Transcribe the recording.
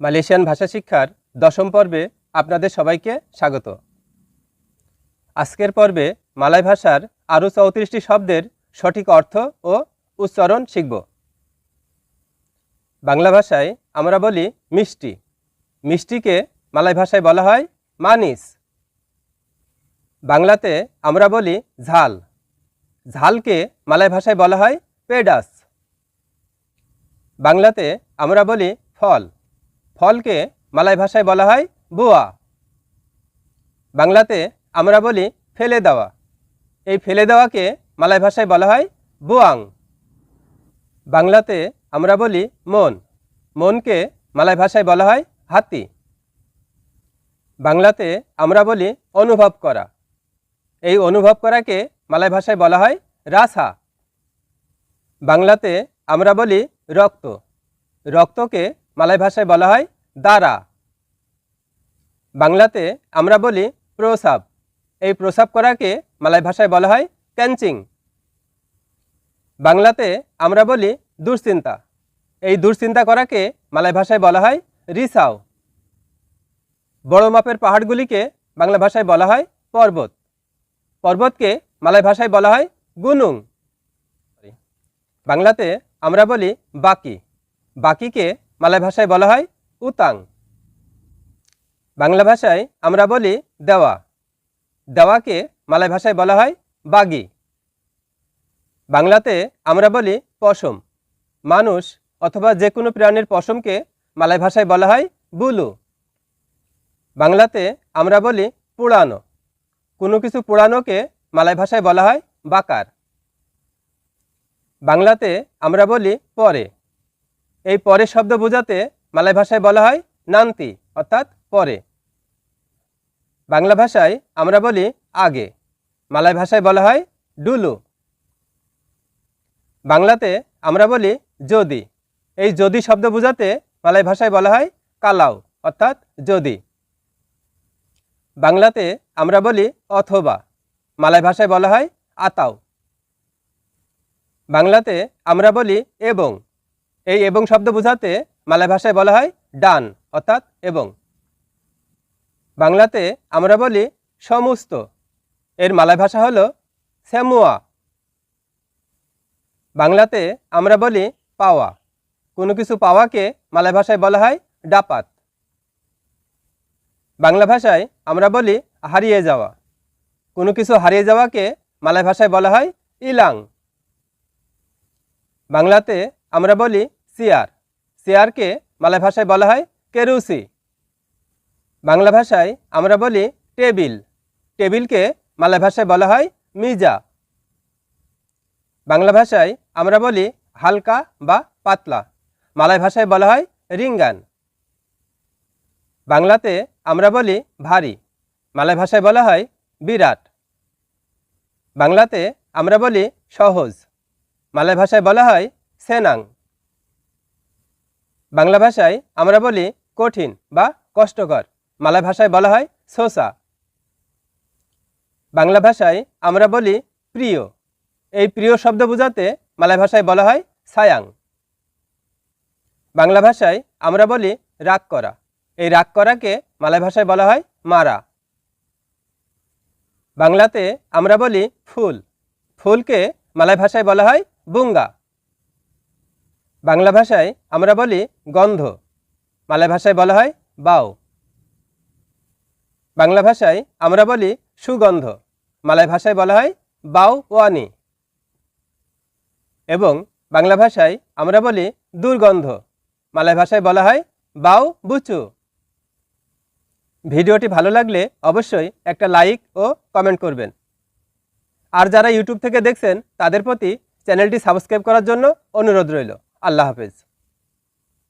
Malaysian ভাষা শিক্ষার দশম পর্বে আপনাদের সবাইকে স্বাগত। আজকের পর্বে মালয় ভাষার আরও চৌত্রিশটি শব্দের সঠিক অর্থ ও উচ্চারণ শিখব। বাংলা ভাষায় আমরা বলি মিষ্টি। মিষ্টিকে মালয় ভাষায় বলা হয় মানিস। বাংলাতে আমরা বলি ঝাল। ঝালকে মালয় ভাষায় বলা হয় পেডাস। বাংলাতে আমরা বলি ফল। ফলকে মালয় ভাষায় বলা হয় বুয়া। বাংলাতে আমরা বলি ফেলে দেওয়া। এই ফেলে দেওয়াকে মালয় ভাষায় বলা হয় বুয়াং। বাংলাতে আমরা বলি মন। মনকে মালয় ভাষায় বলা হয় হাতি। বাংলাতে আমরা বলি অনুভব করা। এই অনুভব করাকে মালয় ভাষায় বলা হয় রাসা। বাংলাতে আমরা বলি রক্ত। রক্তকে মালয় ভাষায় বলা হয় দারা বাংলাতে আমরা বলি প্রসাব। এই প্রসাব করাকে মালয় ভাষায় বলা হয় ক্যাঞ্চিং বাংলাতে আমরা বলি দুশ্চিন্তা। এই দুশ্চিন্তা করাকে মালয় ভাষায় বলা হয় রিসাও। বড় মাপের পাহাড়গুলিকে বাংলা ভাষায় বলা হয় পর্বত। পর্বতকে মালয় ভাষায় বলা হয় গুনুং। বাংলাতে আমরা বলি বাকি। বাকিকে মালয় ভাষায় বলা হয় উতাং। বাংলা ভাষায় আমরা বলি দেওয়া। দেওয়াকে মালয় ভাষায় বলা হয় বাগি। বাংলাতে আমরা বলি পশম। মানুষ অথবা যে কোনো প্রাণীর পশমকে মালয় ভাষায় বলা হয় বুলু। বাংলাতে আমরা বলি পুরানো। কোনো কিছু পুরানোকে মালয় ভাষায় বলা হয় বাকার। বাংলাতে আমরা বলি পরে। এই পরে শব্দ বোঝাতে মালয় ভাষায় বলা হয় নান্তি, অর্থাৎ পরে। বাংলা ভাষায় আমরা বলি আগে মালয় ভাষায় বলা হয় ডুলু। বাংলাতে আমরা বলি যদি। এই যদি শব্দ বোঝাতে মালয় ভাষায় বলা হয় কালাও, অর্থাৎ যদি। বাংলাতে আমরা বলি অথবা মালয় ভাষায় বলা হয় আতাও। বাংলাতে আমরা বলি এবং। এই এবং শব্দ বোঝাতে মালয় ভাষায় বলা হয় ডান, অর্থাৎ এবং। বাংলাতে আমরা বলি সমস্ত। এর মালয় ভাষা হলো স্যামুয়া। বাংলাতে আমরা বলি পাওয়া। কোনো কিছু পাওয়াকে মালয় ভাষায় বলা হয় ডাপাত বাংলা ভাষায় আমরা বলি হারিয়ে যাওয়া। কোনো কিছু হারিয়ে যাওয়াকে মালয় ভাষায় বলা হয় ইলাং। বাংলাতে আমরা বলি সিয়ার। সিয়ারকে মালয় ভাষায় বলা হয় কেরুসি। বাংলা ভাষায় আমরা বলি টেবিল। টেবিলকে মালয় ভাষায় বলা হয় মিজা। বাংলা ভাষায় আমরা বলি হালকা বা পাতলা। মালয় ভাষায় বলা হয় রিঙ্গান। বাংলাতে আমরা বলি ভারী। মালয় ভাষায় বলা হয় বিরাট। বাংলাতে আমরা বলি সহজ। মালয় ভাষায় বলা হয় সেনাং। বাংলা ভাষায় আমরা বলি কঠিন বা কষ্টকর। মালয় ভাষায় বলা হয় সোসা বাংলা ভাষায় আমরা বলি প্রিয়। এই প্রিয় শব্দ বোঝাতে মালয় ভাষায় বলা হয় সায়াং। বাংলা ভাষায় আমরা বলি রাগ করা। এই রাগ করাকে মালয় ভাষায় বলা হয় মারা। বাংলাতে আমরা বলি ফুল। ফুলকে মালয় ভাষায় বলা হয় বুঙ্গা। বাংলা ভাষায় আমরা বলি গন্ধ। মালয় ভাষায় বলা হয় বাও। বাংলা ভাষায় আমরা বলি সুগন্ধ। মালয় ভাষায় বলা হয় বাও ওয়ানি। এবং বাংলা ভাষায় আমরা বলি দুর্গন্ধ। মালয় ভাষায় বলা হয় বাও বুচু। ভিডিওটি ভালো লাগলে অবশ্যই একটা লাইক ও কমেন্ট করবেন। আর যারা ইউটিউব থেকে দেখছেন, তাদের প্রতি চ্যানেলটি সাবস্ক্রাইব করার জন্য অনুরোধ রইল। আল্লাহ হাফেজ।